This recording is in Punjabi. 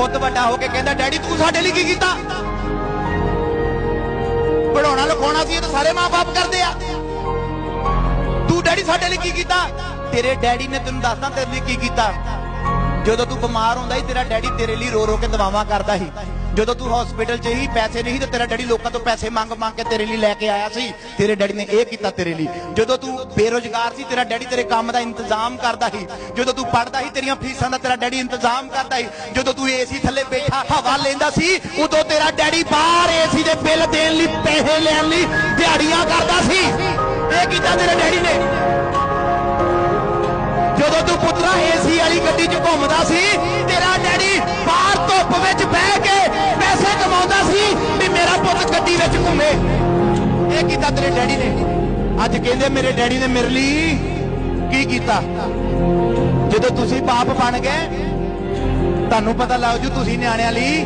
ਪੁੱਤ ਵੱਡਾ ਹੋ ਕੇ ਕਹਿੰਦਾ, ਡੈਡੀ, ਤੂੰ ਸਾਡੇ ਲਈ ਕੀ ਕੀਤਾ? ਪੜਾਉਣਾ ਲਿਖਾਉਣਾ ਸੀ ਇਹ ਤਾਂ ਸਾਰੇ ਮਾਪੇ ਕਰਦੇ ਆ। ਤੂੰ ਡੈਡੀ ਸਾਡੇ ਲਈ ਕੀ ਕੀਤਾ? ਤੇਰੇ ਡੈਡੀ ਨੇ ਤੈਨੂੰ ਦੱਸਦਾ ਤੇਰੇ ਲਈ ਕੀ ਕੀਤਾ? ਜਦੋਂ ਤੂੰ ਬਿਮਾਰ ਹੁੰਦਾ ਸੀ, ਤੇਰਾ ਡੈਡੀ ਤੇਰੇ ਲਈ ਰੋ ਰੋ ਕੇ ਦਵਾਵਾਂ ਕਰਦਾ ਸੀ। ਜਦੋਂ ਤੂੰ ਹਸਪੀਟਲ 'ਚ ਹੀ ਪੈਸੇ ਨਹੀਂ ਤੇ ਤੇਰਾ ਡੈਡੀ ਲੋਕਾਂ ਤੋਂ ਪੈਸੇ ਮੰਗ ਮੰਗ ਕੇ ਤੇਰੇ ਲਈ ਲੈ ਕੇ ਆਇਆ ਸੀ, ਤੇਰੇ ਡੈਡੀ ਨੇ ਇਹ ਕੀਤਾ ਤੇਰੇ ਲਈ। ਜਦੋਂ ਤੂੰ ਬੇਰੋਜ਼ਗਾਰ ਸੀ, ਤੇਰਾ ਡੈਡੀ ਤੇਰੇ ਕੰਮ ਦਾ ਇੰਤਜ਼ਾਮ ਕਰਦਾ ਸੀ। ਜਦੋਂ ਤੂੰ ਪੜਦਾ ਸੀ, ਤੇਰੀਆਂ ਫੀਸਾਂ ਦਾ ਤੇਰਾ ਡੈਡੀ ਇੰਤਜ਼ਾਮ ਕਰਦਾ ਸੀ। ਜਦੋਂ ਤੂੰ ਏਸੀ ਥੱਲੇ ਬੈਠਾ, ਹਵਾ ਲੈਂਦਾ ਸੀ, ਉਦੋਂ ਤੇਰਾ ਡੈਡੀ ਬਾਹਰ ਏਸੀ ਦੇ ਬਿੱਲ ਦੇਣ ਲਈ ਪੈਸੇ ਲੈਣ ਲਈ ਦਿਹਾੜੀਆਂ ਕਰਦਾ ਸੀ। ਇਹ ਕੀਤਾ ਤੇਰੇ ਡੈਡੀ ਨੇ। ਜਦੋਂ ਤੂੰ ਪੁੱਤਰਾ ਏਸੀ ਵਾਲੀ ਗੱਡੀ 'ਚ ਘੁੰਮਦਾ ਸੀ ਗੱਡੀ ਵਿੱਚ ਘੁੰਮੇ। ਇਹ ਕੀਤਾ ਤੇਰੇ ਡੈਡੀ ਨੇ। ਅੱਜ ਕਹਿੰਦੇ ਮੇਰੇ ਡੈਡੀ ਨੇ ਮੇਰੇ ਲਈ ਕੀ ਕੀਤਾ? ਜਦੋਂ ਤੁਸੀਂ ਬਾਪ ਬਣ ਗਏ, ਤੁਹਾਨੂੰ ਪਤਾ ਲੱਗ ਜੂ ਤੁਸੀਂ ਨਿਆਣਿਆਂ ਲਈ